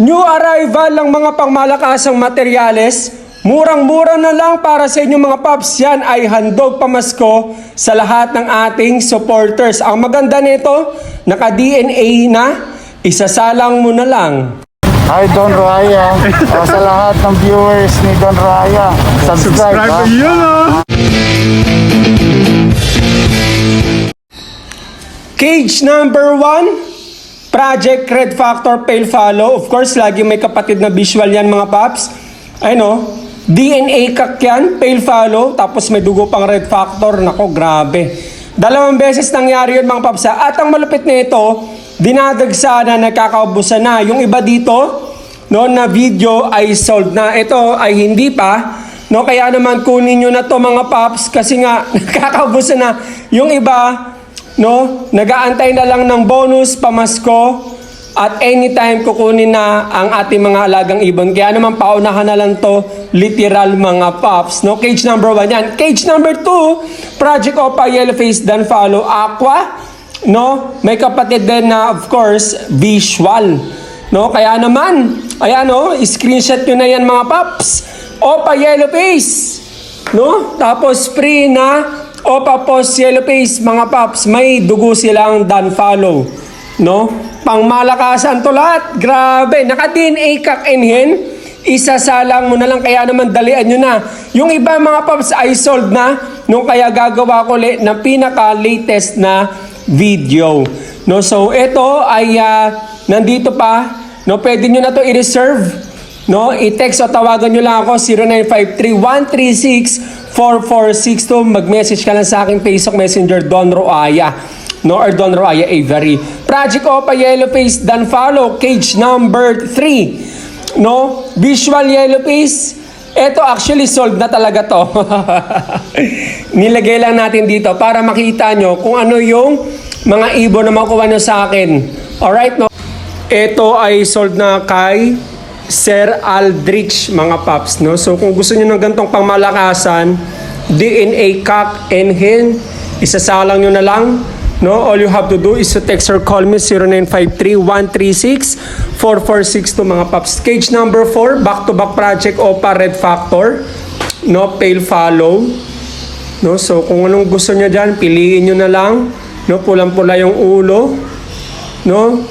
New arrival ng mga pangmalakasang materyales, murang-mura na lang para sa inyong mga paps. Yan ay handog pamasko sa lahat ng ating supporters. Ang maganda nito, naka-DNA na, isasalang mo na lang. Hi Don Raya. O, sa lahat ng viewers ni Don Raya, subscribe, ha? yun ah! Cage number one, Project Red Factor Pale Follow. Of course, lagi may kapatid na visual yan mga paps. Ay no, DNA kak yan, Pale Follow, tapos may dugo pang Red Factor. Nako, grabe. Dalawang beses nangyari yun mga paps. At ang malupit nito, dinadagsa na nagkakaubusan na. Yung iba dito, no, na video ay sold na. Ito ay hindi pa. No, kaya naman kunin nyo na to mga paps kasi nga nakakaubusan na. Yung iba, no, nagaantay na lang ng bonus pamasko at anytime kukunin na ang ating mga alagang ibon. Kaya naman paunahan na lang to literal mga paps. No, cage number one yan. Cage number two, Project Opa Yellowface Dan Follow Aqua. No, may kapatid din na of course visual. No, kaya naman, ayan no, screenshot nyo na yan mga paps. Opa Yellow Face. No? Tapos free na Opa Post Yellow Face mga paps. May dugo silang dan follow. No? Pangmalakasan to lahat. Grabe. Naka-DNA kak and hen. Isasalang mo na lang kaya naman dalian nyo na. Yung iba mga paps ay sold na. No? Kaya gagawa ko ulit ng pinaka-latest na video. No? So ito ay ah, nandito pa. No? Pwede nyo na to i-reserve. No, i-text o tawagan nyo lang ako 0953-136-4462. Mag-message ka lang sa aking Facebook Messenger Don Roaya. No, or Don Roaya Avery. Project Opa Yellow Face Dan Follow, cage number 3. No, Visual Yellow Face. Ito actually sold na talaga to. Nilagay lang natin dito para makita nyo kung ano yung mga ibon na makuha nyo sa akin. Alright, no? Ito ay sold na kay Sir Aldrich mga paps no? So kung gusto niyo ng gantong pangmalakasan DNA cock and hen isasalang niyo na lang no? All you have to do is to text or call me 0953-136-4462 mga paps. Cage number 4 back to back project OPA Red Factor no? Pale follow no? So kung anong gusto niyo diyan piliin niyo na lang no? Pulang-pula yung ulo no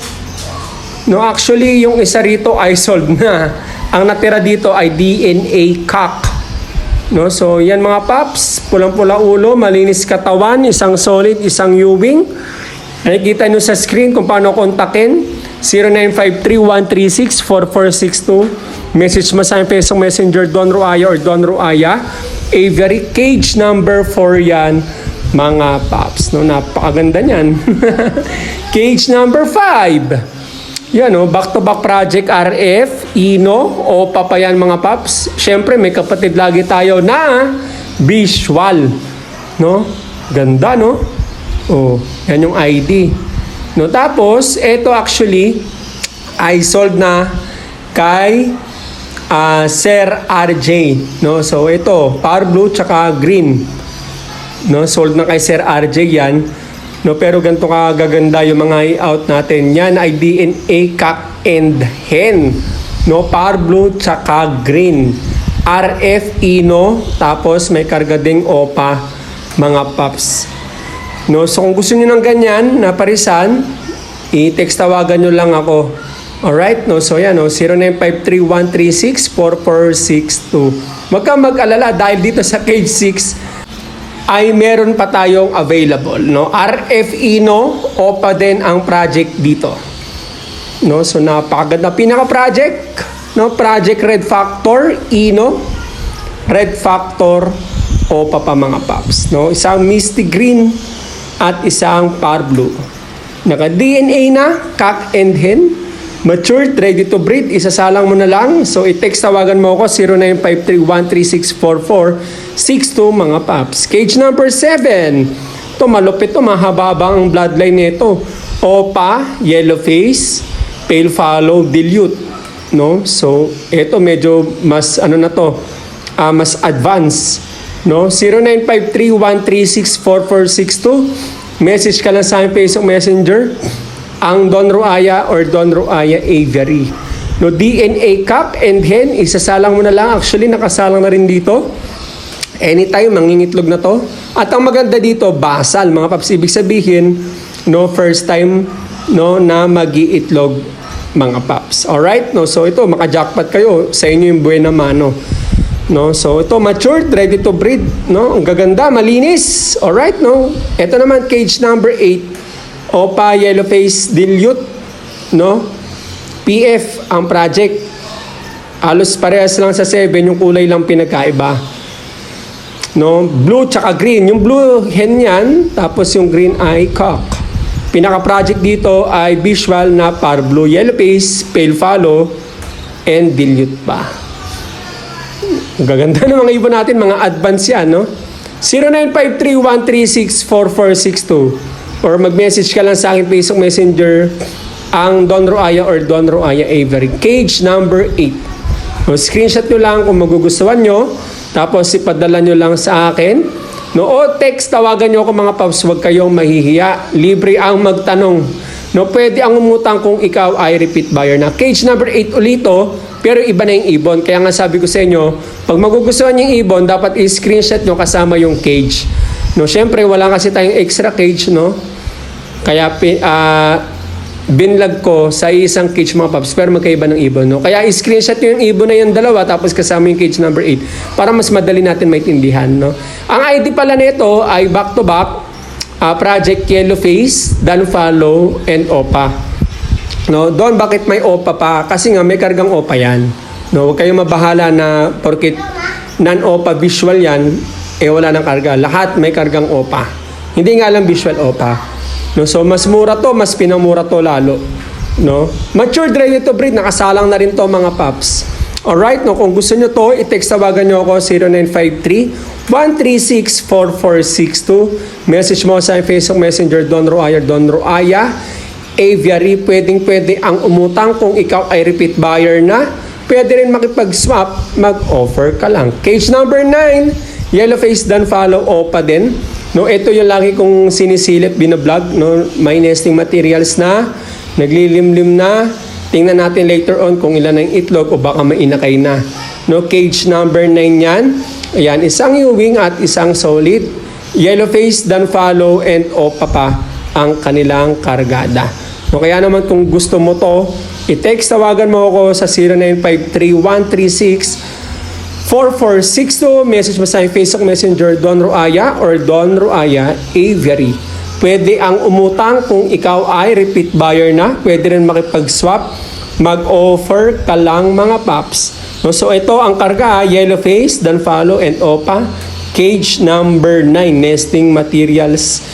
No, actually, yung isa rito ay sold na. Ang natira dito ay DNA cock. No, so yan mga paps, pulang-pula ulo, malinis katawan, isang solid, isang Ewing. Nakikita nyo sa screen kung paano kontakin. 0953-136-4462. Message mo sa aking Facebook Messenger Don Ruaya or Don Ruaya. Avery Cage number 4 yan mga paps. No, napakaganda niyan. Cage number 5. Yan o, back-to-back project RF, Ino, o papayan mga paps. Siyempre, may kapatid lagi tayo na visual. No? Ganda, no? Oh, yan yung ID. No, tapos, ito actually, ay sold na kay ah, Sir RJ. No? So, ito, power blue tsaka green. No, sold na kay Sir RJ yan. No, pero ganito ka gaganda yung mga out natin. Yan ay DNA cock and hen. No, power blue tsaka green. RF Ino, tapos may karga ding OPA, mga paps. No, so kung gusto niyo ng ganyan na parisan, i-text tawagan nyo lang ako. Alright, no? So yan, no? 0953-136-4462. Huwag mag-alala dahil dito sa cage 6 ay meron pa tayong available, no? RF Ino, OPA din ang project dito. No, so napakaganda pinaka-project, no? Project Red Factor Ino, Red Factor OPA pa mga paps, no? Isang misty green at isang par blue. Naka-DNA na, cock and hen. Matured, ready to breed, isasalang mo na lang. So, i-text tawagan mo ako 0953-136-4462 mga paps. Cage number 7. Ito, malupit to, mahaba ang bloodline nito. Opa, yellow face, pale follow, dilute. No? So, ito medyo mas, ano na to, ah, mas advanced. No? 0953-136-4462. Message ka lang sa aking Facebook Messenger ang Don Ruaya or Don Ruaya Avery. No, DNA cup and hen, isasalang mo na lang. Actually, nakasalang na rin dito. Anytime, mangingitlog na to. At ang maganda dito, basal. Mga paps, ibig sabihin, no, first time no, na magiitlog mga paps. Alright? No, so ito, maka-jackpot kayo. Sa inyo yung buena mano. No, so ito matured, ready to breed, no? Ang gaganda, malinis. Alright, no? Ito naman cage number 8. Opa yellow face dilute, no? PF ang project. Halos parehas lang sa 7, yung kulay lang pinagkaiba. No, blue tsaka green. Yung blue hen yan, tapos yung green ay cock. Pinaka-project dito ay visual na par blue yellow face, pale follow, and dilute pa. Gaganda ng mga ibon natin, mga advance yan, no? 0953-136-4462 or mag-message ka lang sa akin Facebook Messenger ang Don Roaya or Don Roaya Avery. Cage number 8. O, screenshot nyo lang kung magugustuhan nyo. Tapos ipadala nyo lang sa akin. No, o text, tawagan nyo ako mga paps, huwag kayong mahihiya. Libre ang magtanong. No, pwede ang umutang kung ikaw ay repeat buyer na. Cage number 8 ulito, pero iba na yung ibon. Kaya nga sabi ko sa inyo, pag magugustuhan yung ibon, dapat i-screenshot nyo kasama yung cage. No, syempre, wala kasi tayong extra cage, no? Kaya pi- ah, binlag ko sa isang cage mga paps, pero magkaiba ng ibon. No? Kaya i-screenshot nyo yung ibon na yung dalawa, tapos kasama yung cage number 8, para mas madali natin maintindihan. No? Ang ID pala nito ay back-to-back, ah, Project Yellow Face, Dan Follow, and OPA. No, doon bakit may OPA pa? Kasi nga may kargang OPA yan. No, huwag kayong mabahala na porkit non-OPA visual yan, eh wala nang karga. Lahat may kargang OPA. Hindi nga lang visual OPA. No, so mas mura to, mas pinamura to lalo. No? Matured ready to breed, nakasalang na rin to mga paps. Alright, no, kung gusto nyo to, i-text tawagan nyo ako 0953-136-4462. Message mo sa Facebook Messenger Don Roaya, Don Roaya. Aviary, pwedeng pwede ang umutang kung ikaw ay repeat buyer na. Pwede rin makipag-swap, mag-offer ka lang. Cage number 9, yellow face dan follow OPA din. No, ito yung lagi kong sinisilip, binablog, no, may nesting materials na, naglilimlim na. Tingnan natin later on kung ilan ang itlog o baka may inakay na. No, cage number 9 yan. Ayan, isang ewing at isang solid. Yellow face, dan follow, and OPA pa ang kanilang kargada. No, kaya naman kung gusto mo to, i-text tawagan mo ako sa 0953-136 4462, message mo sa Facebook Messenger Don Roaya or Don Roaya Aviary. Pwede ang umutang kung ikaw ay repeat buyer na. Pwede rin makipag-swap. Mag-offer ka lang mga paps. So ito ang karga, yellow face, dan follow, and opa. Cage number 9, nesting materials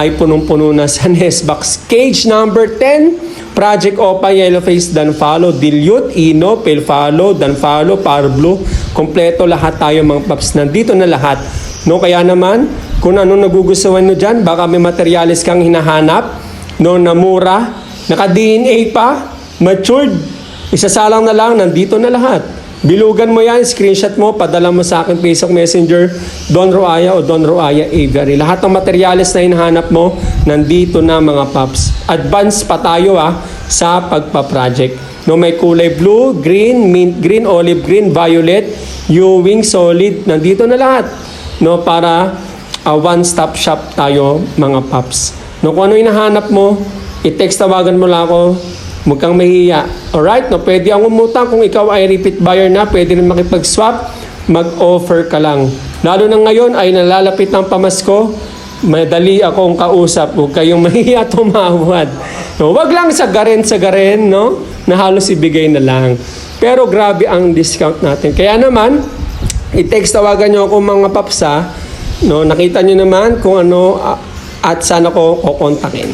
ay punong-puno na sa nest box. Cage number 10, Project Opa, Yellow Face, Danfalo, Dilute, Ino, Pelfalo, Danfalo, Parblo. Kompleto lahat tayo mga paps. Nandito na lahat. No, kaya naman, kung ano nagugustuhan nyo dyan, baka may materialis kang hinahanap, no, na mura, naka-DNA pa, matured, isasalang na lang, nandito na lahat. Bilugan mo yan, screenshot mo, padala mo sa akin Facebook Messenger, Don Roaya o Don Roaya Avery. Lahat ng materials na hinahanap mo, nandito na mga paps. Advance pa tayo ah, sa pagpa-project. No, may kulay blue, green, mint green, olive green, violet, Ewing, solid, nandito na lahat. No, para ah, one-stop shop tayo mga paps. No, kung ano hinahanap mo, i-text tawagan mo lang ako, Huwag kang mahiya. Alright? No, pwede ang umutang kung ikaw ay repeat buyer na, pwede rin makipag-swap, mag-offer ka lang. Lalo na ngayon ay nalalapit ng pamasko, madali akong kausap. Huwag kayong mahiya tumawad. No, wag lang sagarin sagarin, no? Na halos ibigay na lang. Pero grabe ang discount natin. Kaya naman, i-text tawagan nyo ako mga papsa. No, nakita nyo naman kung ano at saan ako kukontakin.